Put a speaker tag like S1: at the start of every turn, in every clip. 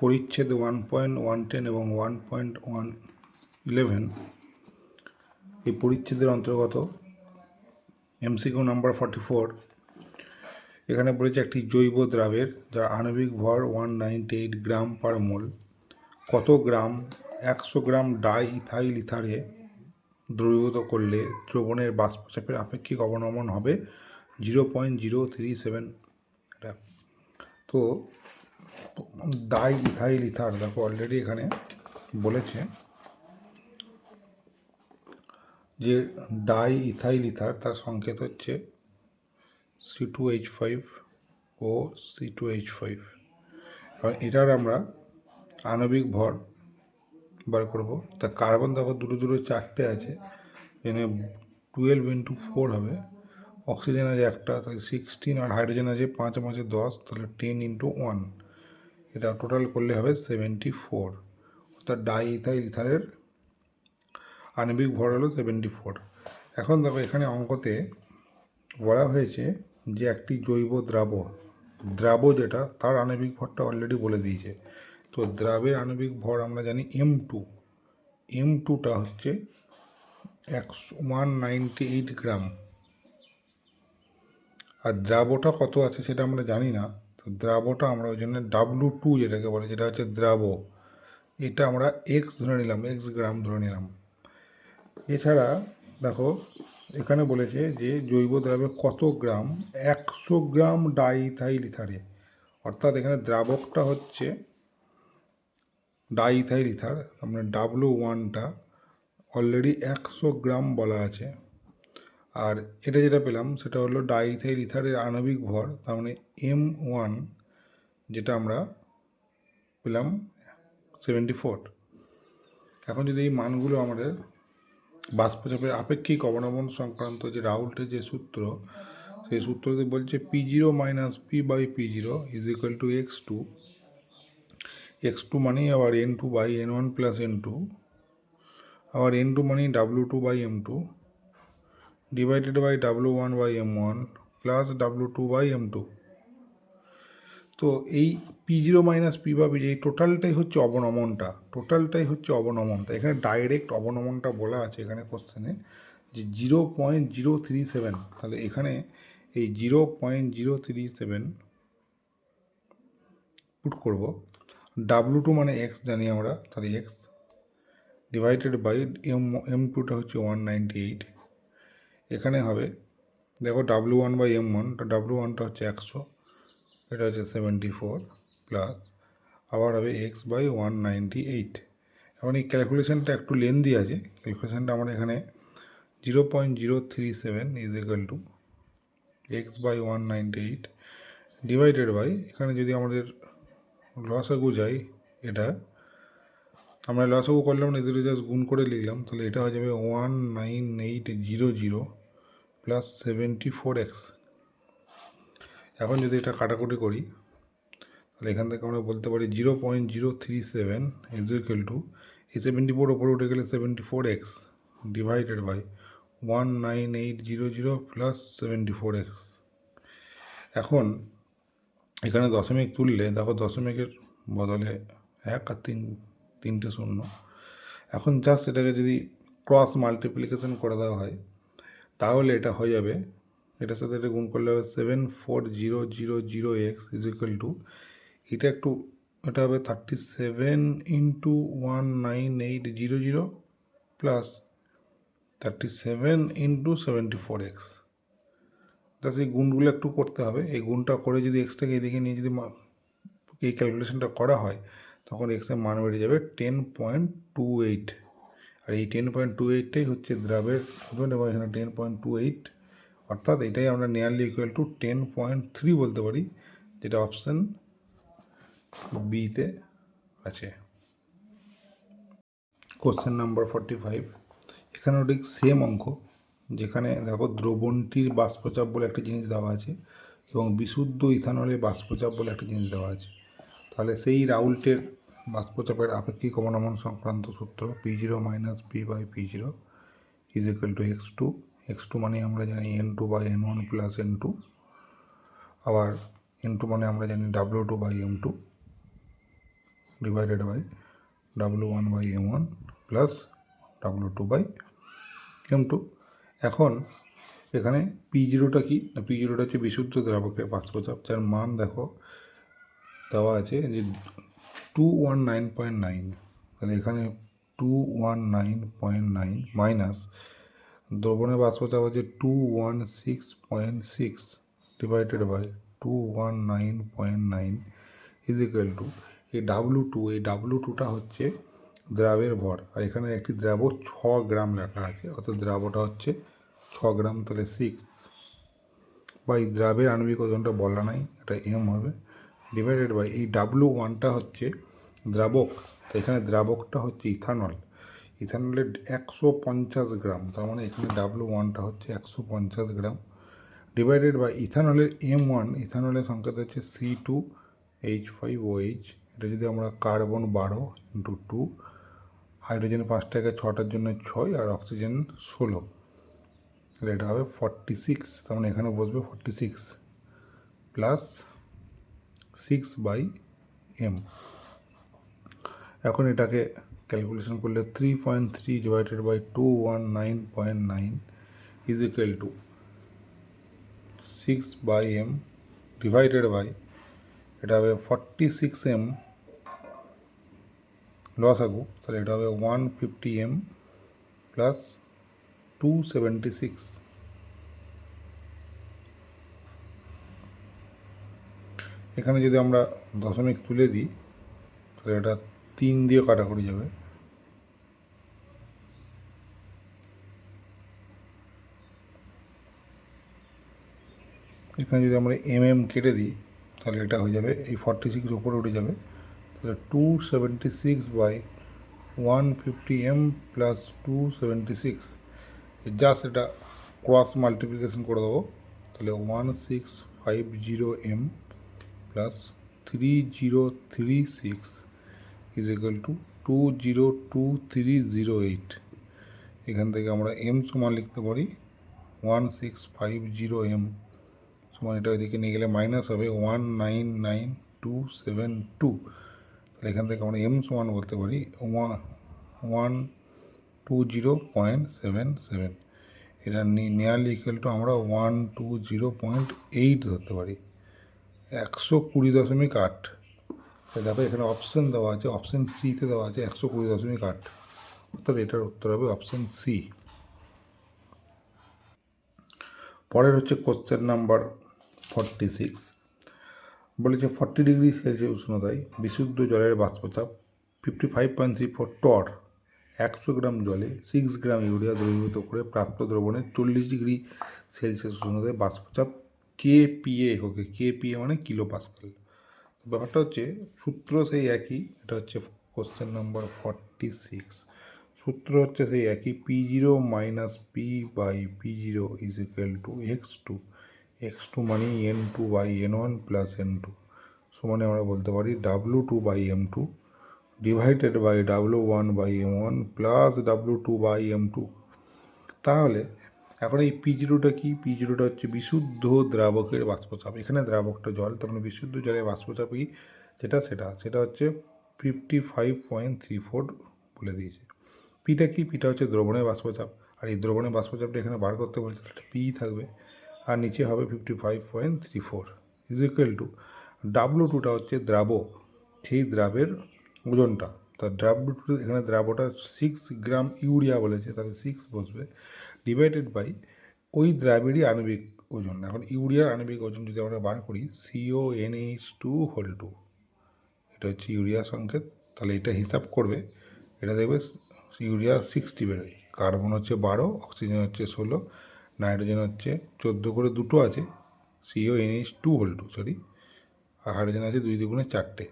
S1: পরিচ্ছেদ one point one ten এবং one point one eleven এই পরিচ্ছেদের অন্তর্গত এমসিকিউ নাম্বার ফর্টি ফোর এখানে বলেছে একটি জৈব দ্রাবের যার আণবিক ভর one ninety eight gram per mole কত গ্রাম, একশো গ্রাম ডাই ইথাইল ইথারে দ্রবীভূত করলে দ্রবণের বাষ্পচাপের আপেক্ষিক অবনমন হবে zero point zero three seven তো ডাই ইথাইল, ইথার, দেখো অলরেডি এখানে বলেছে যে ডাই ইথাইল, ইথার, তার সংকেত হচ্ছে C two H five O C two H five কারণ এটার আমরা আণবিক ভর বার করব। তা কার্বন দেখো দুটো দুটো, চারটে আছে, এখানে টুয়েলভ ইন্টু ফোর হবে। অক্সিজেন আছে একটা, তাহলে সিক্সটিন আর হাইড্রোজেন আছে, পাঁচ, পাঁচে দশ, তাহলে টেন ইন্টু ওয়ান এটা টোটাল করলে হবে সেভেন্টি ফোর অর্থাৎ ডাই ইথাইল ইথারের আণবিক ভর হলো সেভেন্টি ফোর এখন দেখো এখানে অঙ্কতে বলা হয়েছে যে একটি জৈব দ্রাব দ্রাব যেটা, তার আণবিক ভরটা অলরেডি বলে দিয়েছে। তো দ্রাবের আণবিক ভর আমরা জানি এম টু এম টুটা হচ্ছে একশো ওয়ান নাইনটি এইট গ্রাম। আর দ্রাবটা কত আছে সেটা আমরা জানি না। দ্রাবটা আমরা ওই জন্য ডাব্লু টু যেটাকে বলে, যেটা হচ্ছে দ্রাব। এটা আমরা এক্স ধরে নিলাম এক্স গ্রাম ধরে নিলাম। এছাড়া দেখো, এখানে বলেছে যে জৈব দ্রাবে কত গ্রাম? একশো গ্রাম ডাইথাইল ইথারে অর্থাৎ এখানে দ্রাবকটা হচ্ছে ডাইথাইল ইথার মানে ডাব্লু ওয়ানটা অলরেডি একশো গ্রাম বলা আছে। আর এটা যেটা পেলাম সেটা হলো ডাইথাইল ইথারের আণবিক ভর, তার মানে এম ওয়ান যেটা আমরা পেলাম সেভেন্টি ফোর এখন যদি এই মানগুলো আমাদের বাষ্পচাপের আপেক্ষিক অবনমন সংক্রান্ত যে রাউল্টের যে সূত্র, সেই সূত্রতে বলছে P zero minus P by P zero is equal to X two X two মানেই আবার N two by N one plus N two আবার এন টু মানেই W two by M two W one by M one plus W two by M two তো এই P zero minus P বা P এই টোটালটাই হচ্ছে অবনমনটা টোটালটাই হচ্ছে অবনমনটা। এখানে ডাইরেক্ট অবনমনটা বলা আছে এখানে কোশ্চেনে যে zero point zero three seven তাহলে এখানে এই zero point zero three seven put করব। ডাব্লু টু মানে এক্স জানি আমরা, তাহলে X divided by M M টুটা হচ্ছে ওয়ান নাইনটি এইট এখানে হবে। দেখো W one by M one W ওয়ানটা হচ্ছে একশো, এটা হচ্ছে সেভেন্টি ফোর প্লাস আবার হবে X by one ninety eight এখন এই ক্যালকুলেশানটা একটু লেন্দি আছে ক্যালকুলেশানটা আমার এখানে zero point zero three seven is equal to X by one ninety eight divided by এখানে যদি আমাদের লসাগু যাই এটা আমরা লসাগু করলাম না এদের জাস্ট গুণ করে লিখলাম, তাহলে এটা হয়ে যাবে one nine eight zero zero plus seventy four X এখন যদি এটা কাটাকুটি করি, তাহলে এখান থেকে আমরা বলতে পারি zero point zero three seven is equal to এই সেভেন্টি ফোর ওপরে উঠে গেলে seventy four X divided by one nine eight zero zero plus seventy four X এখন এখানে দশমিক তুললে, দেখো দশমিকের বদলে এক আর তিন তিনটে শূন্য। এখন জাস্ট এটাকে যদি ক্রস মাল্টিপ্লিকেশন করে দেওয়া হয়, তাহলে এটা হয়ে যাবে, এটার সাথে এটা গুণ করলে হবে seven four zero zero zero X is equal to এটা একটু, এটা হবে thirty seven into one nine eight zero zero plus thirty seven into seventy four X তা সেই গুণগুলো একটু করতে হবে, এই গুণটা করে যদি এক্সটাকে এদিকে নিয়ে যদি এই ক্যালকুলেশনটা করা হয় তখন এক্সের মান বেড়ে যাবে টেন পয়েন্ট টু এইট আর এই টেন পয়েন্ট টু এইটটাই হচ্ছে দ্রাবের ওজন এবং এখানে টেন পয়েন্ট টু এইট অর্থাৎ এটাই আমরা nearly equal to ten point three বলতে পারি, যেটা অপশান বিতে আছে। কোশ্চেন নাম্বার ফর্টি ফাইভ এখানেও ঠিক সেম অঙ্ক, যেখানে দেখো দ্রবণটির বাষ্পচাপ বলে একটা জিনিস দেওয়া আছে এবং বিশুদ্ধ ইথানলের বাষ্পচাপ বলে একটা জিনিস দেওয়া আছে। তাহলে সেই রাউল্টের বাষ্পচাপের আপেক্ষিক অবনমন সংক্রান্ত সূত্র P zero minus P by P zero is equal to X two X two মানে আমরা জানি N two by N one plus N two আবার এন টু মানে আমরা জানি W two by M two divided by W one by M one plus W two by M two এখন এখানে P জিরোটা কি? না পি জিরোটা হচ্ছে বিশুদ্ধ দ্রাবকের বাষ্পচাপ, যার মান দেখো দেওয়া আছে যে two one nine point nine তাহলে এখানে two one nine point nine minus দ্রবণের বাষ্পচাপ আছে two one six point six divided by two one nine point nine is equal to এই ডাব্লু টু এই ডাব্লু টুটা হচ্ছে দ্রাবের ভর। আর এখানে একটি দ্রাব ছ গ্রাম লেখা আছে, অর্থাৎ দ্রাবটা হচ্ছে ছ গ্রাম, তাহলে সিক্স বা এই দ্রাবের আণবিক ওজনটা বলা নাই, এটা এম হবে। ডিভাইডেড বাই এই ডাব্লু ওয়ানটা হচ্ছে দ্রাবক এখানে দ্রাবকটা হচ্ছে ইথানল। ইথানলের একশো পঞ্চাশ গ্রাম, তার মানে এখানে ডাব্লু ওয়ানটা হচ্ছে একশো পঞ্চাশ গ্রাম। ডিভাইডেড বাই ইথানলের এম ওয়ান ইথানলের সংখ্যাটা হচ্ছে C two H five O H এটা যদি আমরা কার্বন বারো ইন্টু টু হাইড্রোজেন পাঁচ টাকা ছটার জন্য ছয় আর অক্সিজেন ষোলো। তাহলে এটা হবে ফর্টি সিক্স তার মানে এখানে বসবে forty six plus six by M এখন এটাকে ক্যালকুলেশন করলে three point three divided by two one nine point nine is equal to six by M divided by এটা হবে ফর্টি সিক্স এম লস আগু তাহলে এটা হবে one fifty M plus two seventy six এখানে যদি আমরা দশমিক তুলে দিই, তাহলে এটা তিন দিয়ে কাটাকুটি যাবে। এখানে যদি আমরা এম এম কেটে দিই, তাহলে এটা হয়ে যাবে, এই ফর্টি সিক্স উপরে উঠে যাবে। তাহলে two seventy six by one fifty M plus two seventy six just এটা ক্রস মাল্টিপ্লিকেশন করে দেবো। তাহলে one six five zero M plus three zero three six is equal to two zero two three zero eight এখান থেকে আমরা M সমান লিখতে পারি one six five zero M সমান এটা ওইদিকে নিয়ে গেলে মাইনাস হবে one nine nine two seven two তাহলে এখান থেকে আমরা এম সমান বলতে পারি one one two zero point seven seven এটা নিয়ারলি ইকুয়াল টু আমরা one two zero point eight ধরতে পারি। একশো কুড়ি দশমিক আট। দেখো এখানে অপশান দেওয়া আছে অপশান সিতে দেওয়া আছে একশো কুড়ি দশমিক আট। অর্থাৎ এটার উত্তর হবে অপশান সি পরের হচ্ছে কোশ্চেন নাম্বার ফর্টি সিক্স বলেছে ফর্টি ডিগ্রি সেলসিয়াস উষ্ণতায় বিশুদ্ধ জলের বাষ্পচাপ fifty five point three four torr একশো গ্রাম জলে সিক্স গ্রাম ইউরিয়া দ্রবীভূত করে প্রাপ্ত দ্রবণে চল্লিশ ডিগ্রি সেলসিয়াস উষ্ণতায় বাষ্পচাপ কে পিএ এককে কে পিএ মানে কিলো পাস্কাল ব্যাপারটা হচ্ছে, সূত্র সেই একই, এটা হচ্ছে কোশ্চেন নম্বর ফর্টি সিক্স সূত্র হচ্ছে সেই একই P zero minus P by P zero is equal to X two X two মানে N two by N one plus N two সমানে আমরা বলতে পারি W two by M two divided by W one by M one plus W two by M two তাহলে এখন এই P জিরোটা কি? P জিরোটা হচ্ছে বিশুদ্ধ দ্রাবকের বাষ্পচাপ। এখানে দ্রাবকটা জল, তার মানে বিশুদ্ধ জলের বাষ্পচাপ যেটা, সেটা। সেটা হচ্ছে fifty five point three four বলে দিয়েছে। পিটা কি? পিটা হচ্ছে দ্রবণের বাষ্পচাপ। আর এই দ্রবণের বাষ্পচাপটা এখানে বার করতে বলছে, তাহলে পি থাকবে। আর নিচে হবে fifty five point three four is equal to W টুটা হচ্ছে দ্রাবক সেই দ্রাবের ওজনটা। তা ডাব্লু টু এখানে দ্রাবটা সিক্স গ্রাম ইউরিয়া বলেছে, তাহলে সিক্স বসবে। ডিভাইডেড বাই ওই দ্রাবেরই আণবিক ওজন। এখন ইউরিয়ার আণবিক ওজন যদি আমরা বার করি C O N H two whole two এটা হচ্ছে ইউরিয়া সংকেত। তাহলে এটা হিসাব করবে, এটা দেখবে ইউরিয়া সিক্সটি বেরোয় কার্বন হচ্ছে বারো, অক্সিজেন হচ্ছে ষোলো, নাইট্রোজেন হচ্ছে চোদ্দ করে দুটো আছে C O N H two whole two sorry আর হাইড্রোজেন আছে দুই দুগুণে চারটে।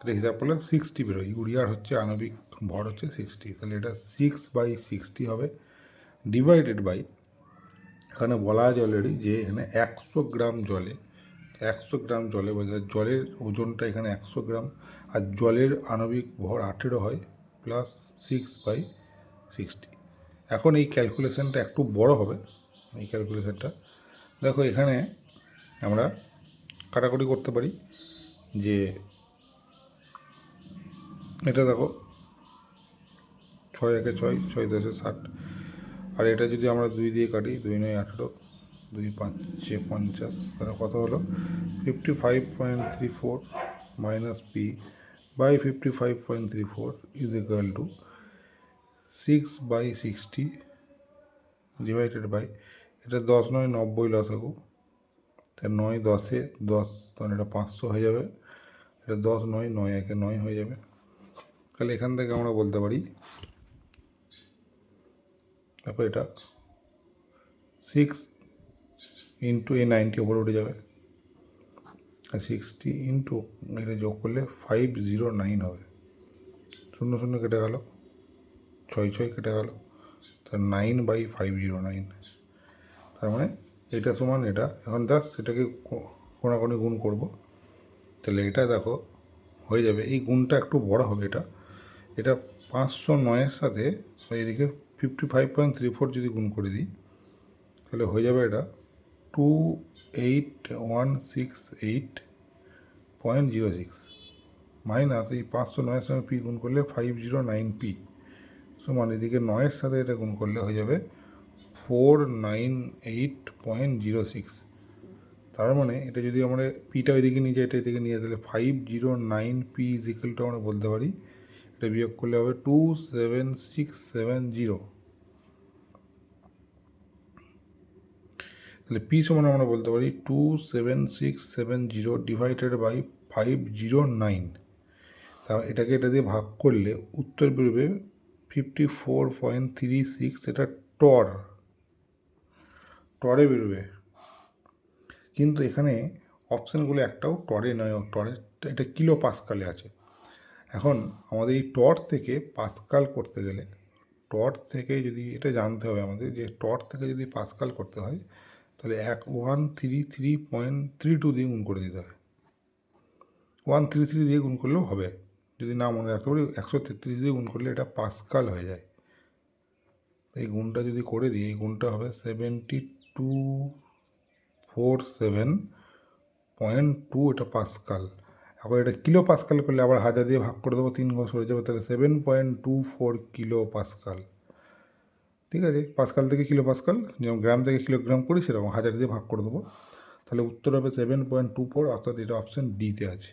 S1: এটা হিসাব করলে সিক্সটি বেরোয় ইউরিয়ার হচ্ছে আণবিক ভর হচ্ছে সিক্সটি তাহলে এটা সিক্স বাই সিক্সটি হবে। ডিভাইডেড বাই এখানে বলা আছে অলরেডি যে এখানে একশো গ্রাম জলে, একশো গ্রাম জলে বোঝা জলের ওজনটা এখানে একশো গ্রাম, আর জলের আণবিক ভর আঠেরো হয় প্লাস সিক্স বাই সিক্সটি এখন এই ক্যালকুলেশনটা একটু বড় হবে, এই ক্যালকুলেশনটা দেখো এখানে আমরা কাটাকুটি করতে পারি যে, এটা দেখো, ছয় একে ছয় ছয় দশে ষাট। আর এটা যদি আমরা দুই দিয়ে কাটি, দুই নয় আঠেরো, দুই পাঁচে পঞ্চাশ, তাহলে কত হলো? Fifty five point three four minus P by fifty five point three four is equal to six by sixty divided by এটা দশ নয় নব্বই লসাগু তা নয় দশে দশ তখন এটা পাঁচশো হয়ে যাবে। এটা দশ নয় নয় একে নয় হয়ে যাবে। তাহলে এখান থেকে আমরা বলতে পারি দেখো এটা। সিক্স ইন্টু এই নাইনটি ওপরে উঠে যাবে। আর সিক্সটি ইন্টু এটা যোগ করলে ফাইভ জিরো নাইন হবে। শূন্য শূন্য কেটে গেল। ছয় ছয় কেটে গেল। তার nine by five zero nine তার মানে এটা সমান এটা। এখন জাস্ট এটাকে কোনাকুনি গুণ করব। তাহলে এটা দেখো হয়ে যাবে। এই গুণটা একটু বড় হবে এটা। এটা পাঁচশো নয়ের সাথে এদিকে fifty five point three four যদি গুণ করে দিই, তাহলে হয়ে যাবে এটা two eight one six eight point zero six minus এই পাঁচশো নয়ের সঙ্গে পি গুণ করলে ফাইভ জিরো নাইন পি। সমান এদিকে নয়ের সাথে এটা গুণ করলে হয়ে যাবে four nine eight point zero six. তার মানে এটা যদি আমরা পিটা ওইদিকে নিয়ে যাই, এটা এদিকে নিয়ে তাহলে ফাইভ জিরো নাইন পি ইজিক্যালটা আমরা বলতে পারি এটা বিয়োগ করলে হবে two seven six seven zero তাহলে পি সমান আমরা বলতে পারি two seven six seven zero divided by five zero nine তা এটাকে এটা দিয়ে ভাগ করলে উত্তর বেরোবে fifty four point three six এটা টর টরে বেরোবে। কিন্তু এখানে অপশানগুলো একটাও টরে নয় টরে এটা কিলো পাসকালে আছে। এখন আমাদের এই টর থেকে পাসকাল করতে গেলে টর থেকে যদি এটা জানতে হবে আমাদের যে টর থেকে যদি পাসকাল করতে হয়, তাহলে এক one three three point three two দিয়ে গুণ করে দিতে হয়। ওয়ান থ্রি থ্রি দিয়ে গুণ করলেও হবে। যদি না মনে রাখতে পারি, একশো তেত্রিশ দিয়ে গুণ করলে এটা পাসকাল হয়ে যায়। এই গুণটা যদি করে দিই, এই গুণটা হবে seventy two four seven point two এটা পাসকাল। আবার এটা কিলো পাসকাল করলে আবার হাজার দিয়ে ভাগ করে দেবো তিন ঘর সরে যাবে তাহলে seven point two four kilopascal ঠিক আছে পাসকাল থেকে কিলো পাসকাল যেমন গ্রাম থেকে কিলোগ্রাম করি সেরকম হাজার দিয়ে ভাগ করে দেবো তাহলে উত্তর হবে সেভেন পয়েন্ট টু ফোর অর্থাৎ এটা অপশান ডিতে আছে